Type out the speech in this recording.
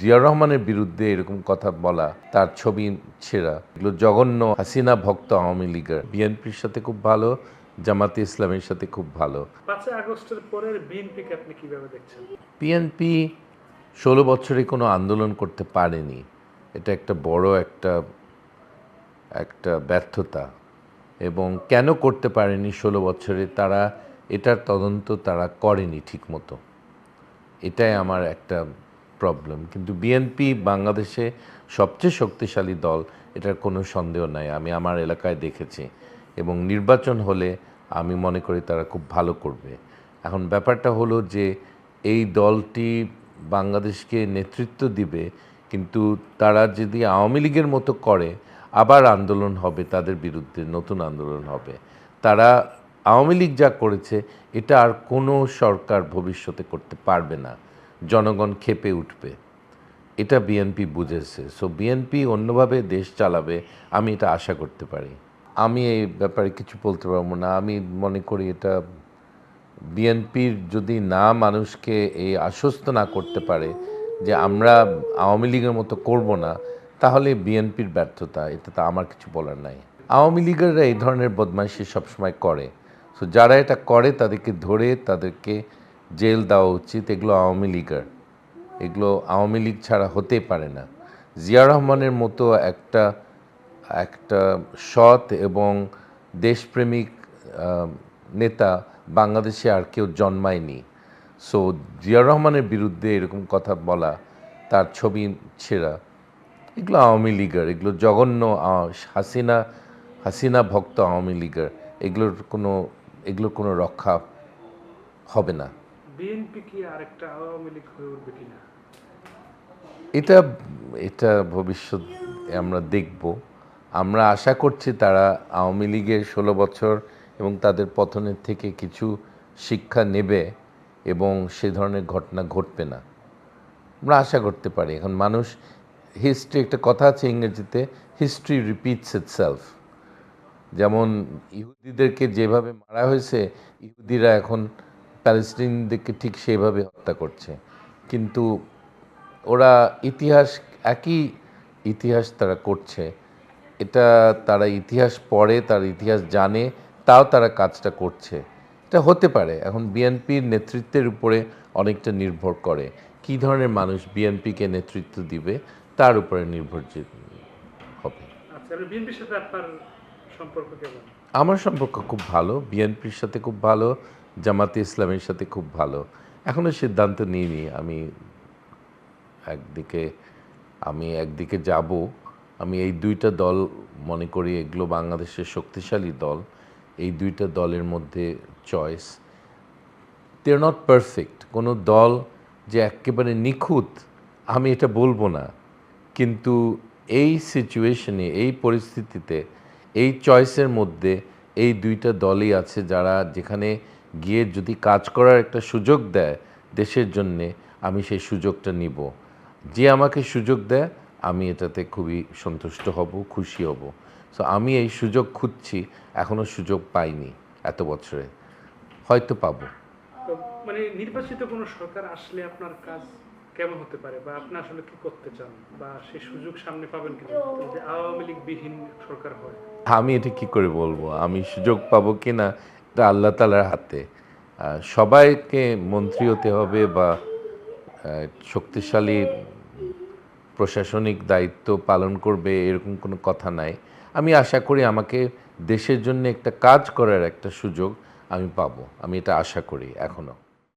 জিয়া রহমানের বিরুদ্ধে এরকম কথা বলা তার ছবি ছেঁড়া এগুলো জঘন্য। হাসিনা ভক্ত আওয়ামী লীগের। বিএনপির সাথে খুব ভালো জামাতে ইসলামের সাথে খুব ভালো। পাঁচই আগস্টের পরের বিএনপিকে আপনি কীভাবে দেখছেন? বিএনপি ষোলো বছরে কোনো আন্দোলন করতে পারেনি। এটা একটা বড় একটা একটা ব্যর্থতা। এবং কেন করতে পারেনি ষোলো বছরে তারা এটার তদন্ত তারা করেনি ঠিকমতো। এটাই আমার একটা প্রবলেম কিন্তু বিএনপি বাংলাদেশে সবচেয়ে শক্তিশালী দল, এটার কোনো সন্দেহ নাই। আমি আমার এলাকায় দেখেছি। এবং নির্বাচন হলে আমি মনে করি তারা খুব ভালো করবে। এখন ব্যাপারটা হলো যে, এই দলটি বাংলাদেশকে নেতৃত্ব দিবে, কিন্তু তারা যদি আওয়ামী লীগের মতো করে, আবার আন্দোলন হবে তাদের বিরুদ্ধে, নতুন আন্দোলন হবে। তারা আওয়ামী লীগ যা করেছে, এটা আর কোনো সরকার ভবিষ্যতে করতে পারবে না। জনগণ খেপে উঠবে। এটা বিএনপি বুঝেছে। সো বিএনপি অন্যভাবে দেশ চালাবে, আমি এটা আশা করতে পারি। আমি এই ব্যাপারে কিছু বলতে পারব না। আমি মনে করি এটা বিএনপির যদি না মানুষকে এই আশ্বস্ত না করতে পারে যে আমরা আওয়ামী লীগের মতো করব না, তাহলে বিএনপির ব্যর্থতা, এটা তো আমার কিছু বলার নাই। আওয়ামী লীগেররা এই ধরনের বদমাইশি সবসময় করে। সো যারা এটা করে, তাদেরকে ধরে, তাদেরকে জেল দেওয়া উচিত, এগুলো আওয়ামী লীগের। এগুলো আওয়ামী লীগ ছাড়া হতে পারে না। জিয়া রহমানের মতো একটা একটা সৎ এবং দেশপ্রেমিক নেতা বাংলাদেশে আর কেউ জন্মায়নি। সো জিয়া রহমানের বিরুদ্ধে এরকম কথা বলা, তার ছবি ছেঁড়া, এগুলো আওয়ামী লীগের, এগুলো জঘন্য হাসিনা হাসিনা ভক্ত আওয়ামী লীগের, এগুলোর কোনো এগুলোর কোনো রক্ষা হবে না। বিএনপি কি আরেকটা আওয়ামী লীগ হয়ে উঠবে কিনা? এটা এটা ভবিষ্যৎ আমরা দেখব। আমরা আশা করছি তারা আওয়ামী লীগের ষোলো বছর এবং তাদের পতনের থেকে কিছু শিক্ষা নেবে এবং সে ধরনের ঘটনা ঘটবে না। আমরা আশা করতে পারি। এখন মানুষ হিস্ট্রি একটা কথা আছে ইংরেজিতে হিস্ট্রি রিপিটস ইটসেলফ যেমন ইহুদিদেরকে যেভাবে মারা হয়েছে, ইহুদিরা এখন প্যালেস্টিনদেরকে ঠিক সেইভাবে হত্যা করছে। কিন্তু ওরা ইতিহাস একই ইতিহাস তারা করছে। এটা তারা ইতিহাস পড়ে তার ইতিহাস জানে তাও তারা কাজটা করছে। এটা হতে পারে এখন বিএনপির নেতৃত্বের উপরে অনেকটা নির্ভর করে। কি ধরনের মানুষ বিএনপিকে নেতৃত্ব দিবে তার উপরে নির্ভরশীল হবে। আচ্ছা আমার সম্পর্ক খুব ভালো বিএনপির সাথে খুব ভালো। জামাতে ইসলামের সাথে খুব ভালো। এখনও সিদ্ধান্ত নিইনি, আমি একদিকে আমি একদিকে যাব। আমি এই দুইটা দল মনে করি এগুলো বাংলাদেশের শক্তিশালী দল। এই দুইটা দলের মধ্যে choice they are not perfect কোনো দল যে একেবারে নিখুঁত, আমি এটা বলব না। কিন্তু এই সিচুয়েশনে এই পরিস্থিতিতে, এই চয়েসের মধ্যে এই দুইটা দলই আছে যারা যেখানে গিয়ে যদি কাজ করার একটা সুযোগ দেয় দেশের জন্যে, আমি সেই সুযোগটা নিব। যে আমাকে সুযোগ দেয়, আমি এটাতে খুবই সন্তুষ্ট হব, খুশি হব। সো আমি এই সুযোগ খুঁজছি এখনও সুযোগ পাইনি এত বছরে। হয়তো পাবো। মানে নির্বাচিত কোনো সরকার আসলে আপনার কাজ কেমন হতে পারে? বা আপনি আসলে কি করতে চান? বা সেই সুযোগ সামনে পাবেন কিনা? যদি আওয়ামী লীগ বিহীন সরকার হয়। আমি এটা কি করে বলব? আমি সুযোগ পাবো কিনা? এটা আল্লাহ তালার হাতে। সবাইকে মন্ত্রী হতে হবে বা শক্তিশালী প্রশাসনিক দায়িত্ব পালন করবে এরকম কোনো কথা নাই। আমি আশা করি আমাকে দেশের জন্য একটা কাজ করার একটা সুযোগ আমি পাবো। আমি এটা আশা করি এখনও